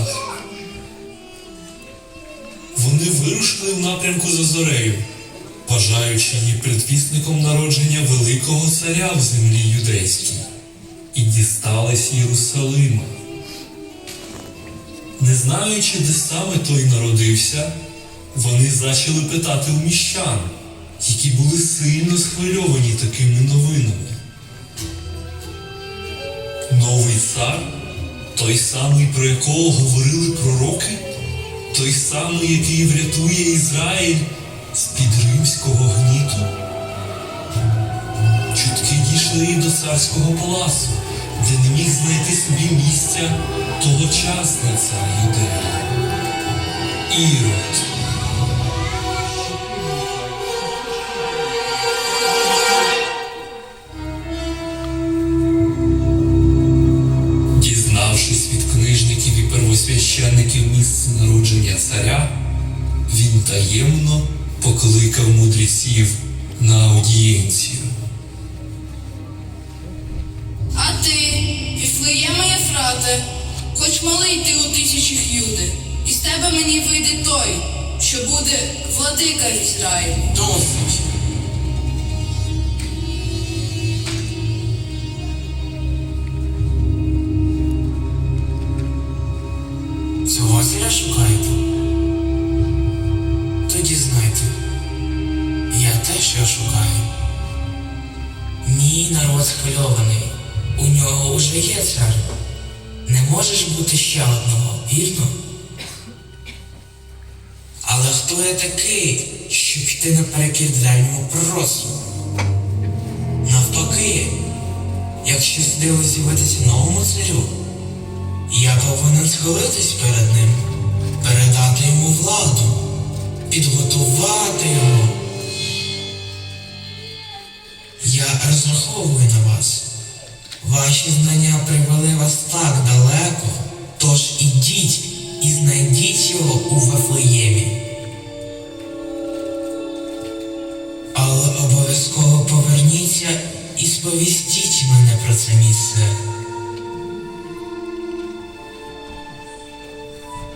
військах. Вони вирушили в напрямку за зорею, бажаючи її предвісником народження великого царя в землі юдейській, і дістались Єрусалима. Не знаючи, де саме той народився, вони зачали питати у міщан, які були сильно схвильовані такими новинами. Новий цар, той самий, про якого говорили пророки, той самий, який врятує Ізраїль з-під римського гніту. Чутки дійшли і до царського палацу, де не міг знайти собі місця тогочасний цар Юдея. Ірод. І первосвященників місце народження царя, він таємно покликав мудреців на аудієнцію. А ти, Віфлеєме Єфрате, хоч малий ти у тисячах юди, і з тебе мені вийде той, що буде владика в Цього зіра шукаєте? Тоді знайте, я теж його шукаю. Мій народ схвильований. У нього уже є цар. Не можеш бути ще одного, вірно? Але хто я такий, щоб йти наперекір древньому пророцтву? Навпаки, якщо судило з'явитися новому царю, я повинен схилитись перед ним, передати йому владу, підготувати його. Я розраховую на вас. Ваші знання привели вас так далеко, тож ідіть і знайдіть його у Вафлеємі. Але обов'язково поверніться і сповістіть мене про це місце.